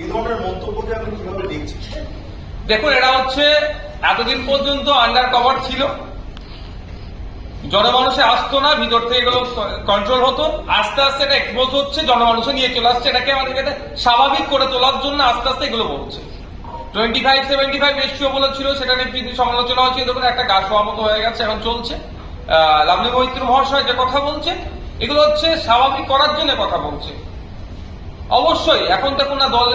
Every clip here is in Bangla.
এই ধরনের মন্তব্যকে আপনি কীভাবে দেখছেন? দেখুন এটা হচ্ছে এতদিন পর্যন্ত আন্ডার কভার ছিল। জনমানুষে আসতো না, ভিতর থেকে এগুলো কন্ট্রোল হতো। আস্তে আস্তে এটা এক্সপোজ হচ্ছে, জনমানুষে নিয়ে চলে আসছে। এটাকে আমাদের স্বাভাবিক করে তোলার জন্য আস্তে আস্তে এগুলো বলছে। Twenty five seventy five ratio বলেছিল সেটা নিয়ে কিন্তু সমালোচনা হচ্ছে। দেখুন, একটা গাছ হওয়া মতো হয়ে গেছে, এখন চলছে। লাভলি মৈত্র মহাশয় যে কথা বলছে, এগুলো হচ্ছে স্বাভাবিক করার জন্য কথা বলছে। অবশ্যই, এখন দেখুন না দল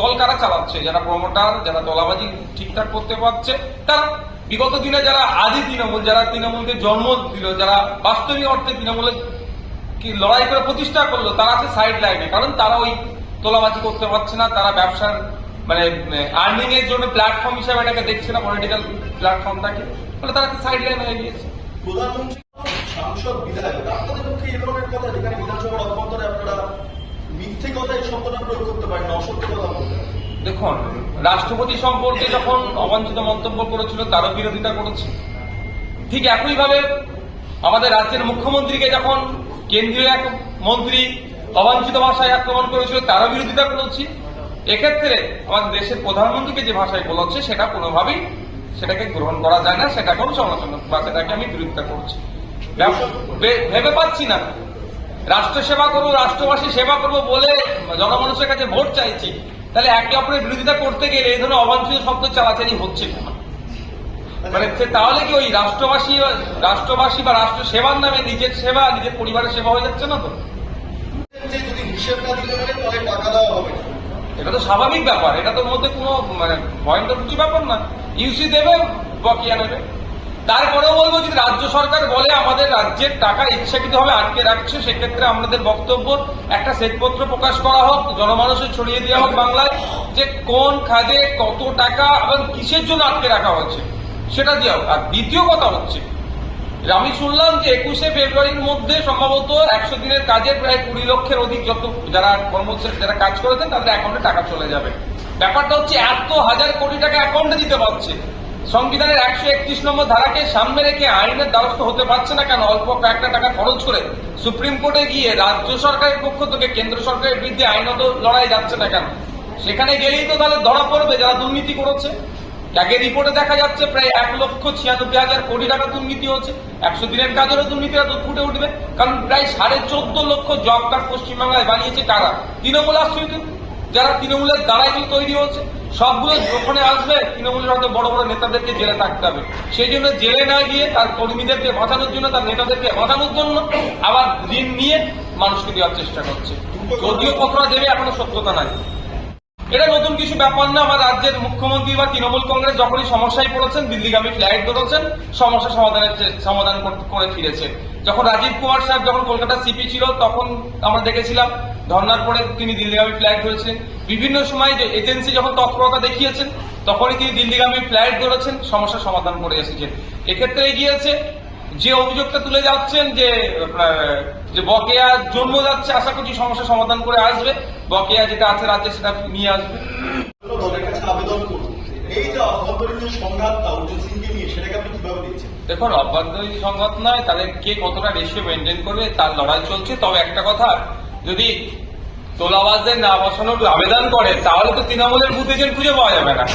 দল কারা চালাচ্ছে? যারা প্রমোটার, যারা দলাবাজি ঠিকঠাক করতে পারছে, তারা বিগত দিনে যারা আদি তৃণমূল, যারা তৃণমূলকে জন্ম দিল, যারা বাস্তবিক অর্থে তৃণমূলের কি লড়াই করে প্রতিষ্ঠা করল, তারা আছে সাইড লাইনে কারণ তারা ওই তোলাবাজি করতে পারছে না, তারা ব্যবসার মানে আর্নিং এর জন্য প্ল্যাটফর্ম হিসাবে এটাকে দেখছে না পলিটিক্যাল প্ল্যাটফর্মটাকে ফলে তারা সাইড লাইন হয়ে গিয়েছে। প্রধানমন্ত্রী, সাংসদ বিধায়ক আপনাদের পক্ষে এই ধরনের কথা যেখানে বিধানসভার অভ্যন্তরে আপনারা মিথ্যে কথা এই শব্দটা প্রয়োগ করতে পারেন না অসত্য কথা বলতে দেখুন রাষ্ট্রপতি সম্পর্কে যখন অবাঞ্ছিত মন্তব্য করেছিল তারও বিরোধিতা করেছে। ঠিক একইভাবে আমাদের রাজ্যের মুখ্যমন্ত্রীকে যখন কেন্দ্রীয় এক মন্ত্রী অবাঞ্ছিত ভাষায় আক্রমণ করেছিল তারও বিরোধিতা করেছি। এক্ষেত্রে আমাদের দেশের প্রধানমন্ত্রীকে যে ভাষায় বলাচ্ছে সেটা কোনোভাবেই সেটাকে গ্রহণ করা যায় না সেটাকেও সমালোচনা বা সেটাকে আমি বিরোধিতা করছি। ভেবে পাচ্ছি না। রাষ্ট্র সেবা করব রাষ্ট্রবাসী সেবা করব বলে জনমানুষের কাছে ভোট চাইছি। তাহলে একে অপরের বিরোধিতা করতে গেলে এই ধরনের অবাঞ্ছিত শব্দ চালাচালি হচ্ছে কেন? মানে তাহলে কি ওই রাষ্ট্রবাসী রাষ্ট্রবাসী বা রাষ্ট্র সেবার নামে নিজের সেবা নিজের পরিবারের সেবা হয়ে যাচ্ছে না তো? যদি হিসেব না দিতে তাহলে টাকা দেওয়া হবে এটা তো স্বাভাবিক ব্যাপার এটা তোর মধ্যে কোনো মানে ভয়ঙ্কর কিছু ব্যাপার না। ইউসি দেবে বকিয়া নেবে। তারপরেও বলব, যদি রাজ্য সরকার বলে আমাদের রাজ্যের টাকা ইচ্ছাকৃতভাবে আটকে রাখছে, সেক্ষেত্রে আমাদের বক্তব্য একটা শ্বেতপত্র প্রকাশ করা হোক জনমানুষে ছড়িয়ে দেওয়া হোক বাংলায়, যে কোন খাদে কত টাকা এবং কিসের জন্য আটকে রাখা হচ্ছে, সেটা দেওয়া হোক। আর দ্বিতীয় কথা হচ্ছে, আমি শুনলাম যে একুশে ফেব্রুয়ারির মধ্যে সম্ভবত একশো দিনের কাজের প্রায় কুড়ি লক্ষের অধিক যত যারা কর্মচারী, যারা কাজ করেছেন, তাদের অ্যাকাউন্টে টাকা চলে যাবে। ব্যাপারটা হচ্ছে এত হাজার কোটি টাকা অ্যাকাউন্টে দিতে পারছে সংবিধানের একশো একত্রিশ নম্বর ধারাকে সামনে রেখে আইনের দ্বারস্থ হতে পারছে না কেন? অল্প কয়েকটা টাকা খরচ করে সুপ্রিম কোর্টে গিয়ে রাজ্য সরকারের পক্ষ থেকে কেন্দ্র সরকারের বিরুদ্ধে আইনত লড়াই যাচ্ছে না কেন? সেখানে গেলেই তো তাহলে ধরা পড়বে যারা দুর্নীতি করেছে। আগে রিপোর্টে দেখা যাচ্ছে, প্রায় এক লক্ষ ছিয়ানব্বই হাজার কোটি টাকা দুর্নীতি হচ্ছে একশো দিনের কাজেরও দুর্নীতি এত ফুটে উঠবে। কারণ প্রায় সাড়ে চোদ্দ লক্ষ জব কার্ড পশ্চিমবাংলায় বানিয়েছে কারা? তৃণমূল আশ্রিত। যারা তৃণমূলের এগুলো তৈরি হচ্ছে সবগুলো ওখানে আসবে, তৃণমূলের হয়তো বড় বড় নেতাদেরকে জেলে থাকতে হবে। সেই জন্য জেলে না গিয়ে তার কর্মীদেরকে বাঁচানোর জন্য, তার নেতাদেরকে বাঁচানোর জন্য আবার ঋণ নিয়ে মানুষকে দেওয়ার চেষ্টা করছে। যদিও কতটা দেবে, এখনও সত্যতা নাই। এটা নতুন কিছু ব্যাপার না। আমার রাজ্যের মুখ্যমন্ত্রী বা তৃণমূল কংগ্রেস যখনই সমস্যায় পড়েছেন, দিল্লিগামী ফ্লাইট ধরেছেন সমস্যা সমাধানের সমাধান করে ফিরেছে। যখন রাজীব কুমার সাহেব যখন কলকাতা সিপি ছিল, তখন আমরা দেখেছিলাম ধর্নার পরে তিনি দিল্লিগামী ফ্লাইট ধরেছেন। বিভিন্ন সময় যে এজেন্সি যখন তৎপরতা দেখিয়েছেন, তখনই তিনি দিল্লিগামী ফ্লাইট ধরেছেন, সমস্যা সমাধান করে এসেছেন। এক্ষেত্রে এগিয়েছে যে অভিযোগটা তুলে যাচ্ছেন যে যে বকেয়া জন্ম যাচ্ছে আশা করছি সমস্যা সমাধান করে আসবে। বকেয়া যেটা আছে রাজ্যে সেটা নিয়ে আসবে। দেখুন অভ্যন্তরীণ সংঘাত নয় তাদের কে কতটা রেশিও মেনটেন করবে তার লড়াই চলছে। তবে একটা কথা যদি তোলাবাজদের না বসানোর আবেদন করে তাহলে তো তৃণমূলের বুথ এজেন্ট খুঁজে পাওয়া যাবে না।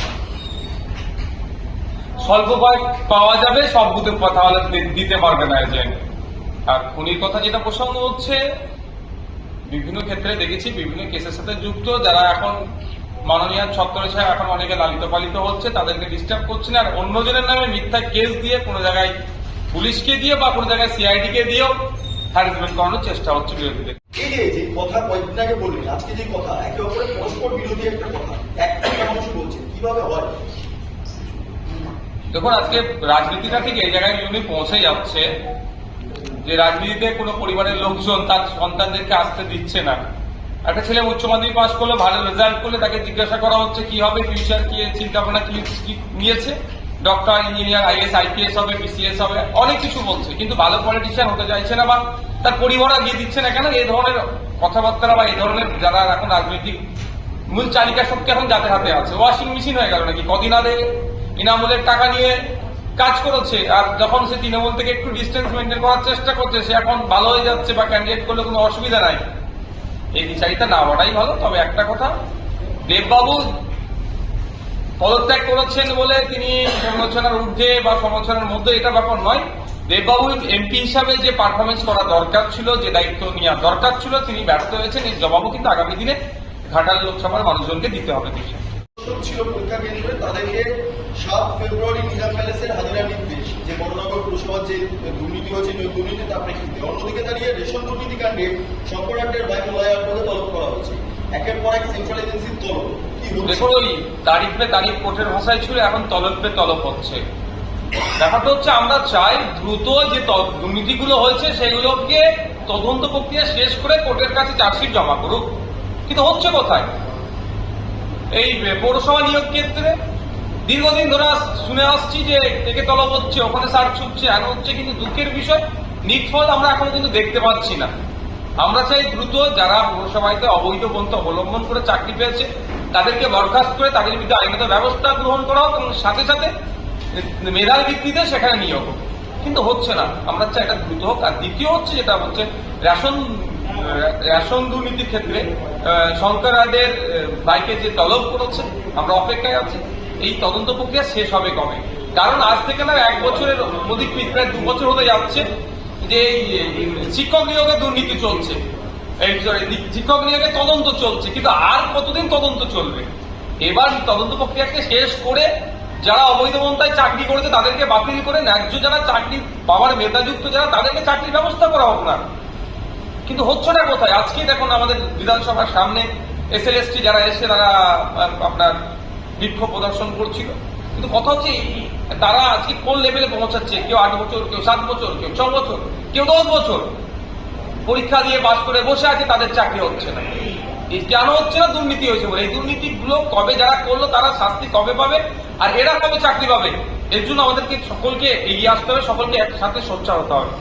স্বল্প পাওয়া যাবে সব বুথে তাহলে দি- দিতে পারবে না এজেন্ট আর খুনির কথা যেটা প্রসঙ্গ হচ্ছে বিভিন্ন ক্ষেত্রে দেখেছি বিভিন্ন কেসের সাথে যুক্ত যারা এখন মাননীয় ছত্র ছায় এখন অনেকে লালিত পালিত হচ্ছে তাদেরকে ডিস্টার্ব করছে না। আর অন্যজনের নামে মিথ্যা কেস দিয়ে কোনো জায়গায় পুলিশকে দিয়ে বা কোনো জায়গায় সিআইডি কে দিয়েও হ্যারাসমেন্ট করানোর চেষ্টা হচ্ছে বিরোধীদের। এই যে যে কথা কয়েকদিন আগে বললেন আজকে যে কথা একে অপরের পরস্পর বিরোধী একটা কথা মানুষ বলছে কীভাবে হয়? দেখুন আজকে রাজনীতিটা ঠিক এই জায়গায় পৌঁছে যাচ্ছে যে রাজনীতিতে কোনো পরিবারের লোকজন তার সন্তানদেরকে আসতে দিচ্ছে না। একটা ছেলে উচ্চ মাধ্যমিক পাশ করলে, ভালো রেজাল্ট করলে তাকে জিজ্ঞাসা করা হচ্ছে কি হবে ফিউচার কি চিন্তা ভাবনা কি নিয়েছে? ডক্টর ইঞ্জিনিয়ার আইএস আইপিএস হবে বিসিএস হবে, অনেক কিছু বলছে। কিন্তু ভালো পলিটিশিয়ান হতে চাইছে না বা তার পরিবার গিয়ে দিচ্ছে না কেন? এই ধরনের কথাবার্তা বা এই ধরনের যারা এখন রাজনৈতিক মূল চালিকা শক্তি এখন যাদের হাতে আছে ওয়াশিং মেশিন হয়ে গেল নাকি? কদিন আগে ইনামুলের টাকা নিয়ে কাজ করেছে, আর যখন সে তৃণমূল থেকে একটু ডিস্টেন্স মেনটেন করার চেষ্টা করছে, সে এখন ভালো হয়ে যাচ্ছে বা ক্যান্ডিডেট করলে কোনো অসুবিধা নাই। এই বিচারিতা না হওয়াটাই ভালো, তবে একটা কথা, দেববাবু পদত্যাগ করেছেন বলে তিনি সমালোচনার ঊর্ধ্বে বা সমালোচনার মধ্যে এটা ব্যাপার নয়। দেববাবু এমপি হিসাবে যে পারফরমেন্স করা দরকার ছিল, যে দায়িত্ব নেওয়া দরকার ছিল, তিনি ব্যর্থ হয়েছেন। এই জবাবও কিন্তু আগামী দিনে ঘাটাল লোকসভার মানুষজনকে দিতে হবে। দর্শক ছিল পরীক্ষা ভাষায় ছিল, এখন তলব তলব হচ্ছে। ব্যাপারটা হচ্ছে, আমরা চাই দ্রুত যে দুর্নীতিগুলো হয়েছে সেগুলোকে তদন্ত প্রক্রিয়া শেষ করে কোর্টের কাছে চার্জশিট জমা করুক। কিন্তু হচ্ছে কোথায়? এই পৌরসভা নিয়োগ ক্ষেত্রে দীর্ঘদিন ধরে শুনে আসছি যে একে তলব হচ্ছে ওখানে সার্চ হচ্ছে এন হচ্ছে কিন্তু দুঃখের বিষয় নিটফল আমরা এখনও কিন্তু দেখতে পাচ্ছি না। আমরা চাই দ্রুত যারা পৌরসভাতে অবৈধ পন্থা অবলম্বন করে চাকরি পেয়েছে, তাদেরকে বরখাস্ত করে তাদের বিরুদ্ধে আইনত ব্যবস্থা গ্রহণ করা হোক এবং সাথে সাথে মেধার ভিত্তিতে সেখানে নিয়োগ হোক। কিন্তু হচ্ছে না। আমরা চাই এটা দ্রুত হোক। আর দ্বিতীয় হচ্ছে যেটা হচ্ছে রেশন রেশন দুর্নীতির ক্ষেত্রে আহ, সরকারদের বাইকে যে তলব করেছে আমরা অপেক্ষায় আছি এই তদন্ত প্রক্রিয়া শেষ হবে কবে? কারণ আজ থেকে না এক বছরের অধিক প্রায় দু বছর হতে যাচ্ছে যে শিক্ষক নিয়োগে দুর্নীতি চলছে। শিক্ষক নিয়োগে তদন্ত চলছে কিন্তু আর কতদিন তদন্ত চলবে? এবার তদন্ত প্রক্রিয়াকে শেষ করে যারা অবৈধ পন্থায় চাকরি করেছে তাদেরকে বাতিল করে ন্যায্য যারা চাকরি পাওয়ার মেধাযুক্ত যারা তাদেরকে চাকরির ব্যবস্থা করা হোক না। কিন্তু হচ্ছে না কোথায়? আজকে দেখুন আমাদের বিধানসভার সামনে এসএলএসটি যারা এসে তারা আপনার বিক্ষোভ প্রদর্শন করছিল। কিন্তু কথা হচ্ছে তারা আজকে কোন লেভেলে পৌঁছাচ্ছে? কেউ আট বছর, কেউ সাত বছর, কেউ ছ বছর, কেউ দশ বছর। পরীক্ষা দিয়ে পাস করে বসে আছে, তাদের চাকরি হচ্ছে না। কেন হচ্ছে না? দুর্নীতি হয়েছে বলে। এই দুর্নীতিগুলো কবে যারা করল, তারা শাস্তি কবে পাবে? আর এরা কবে চাকরি পাবে? এর জন্য আমাদেরকে সকলকে এগিয়ে আসতে হবে, সকলকে একসাথে সোচ্চার হতে হবে।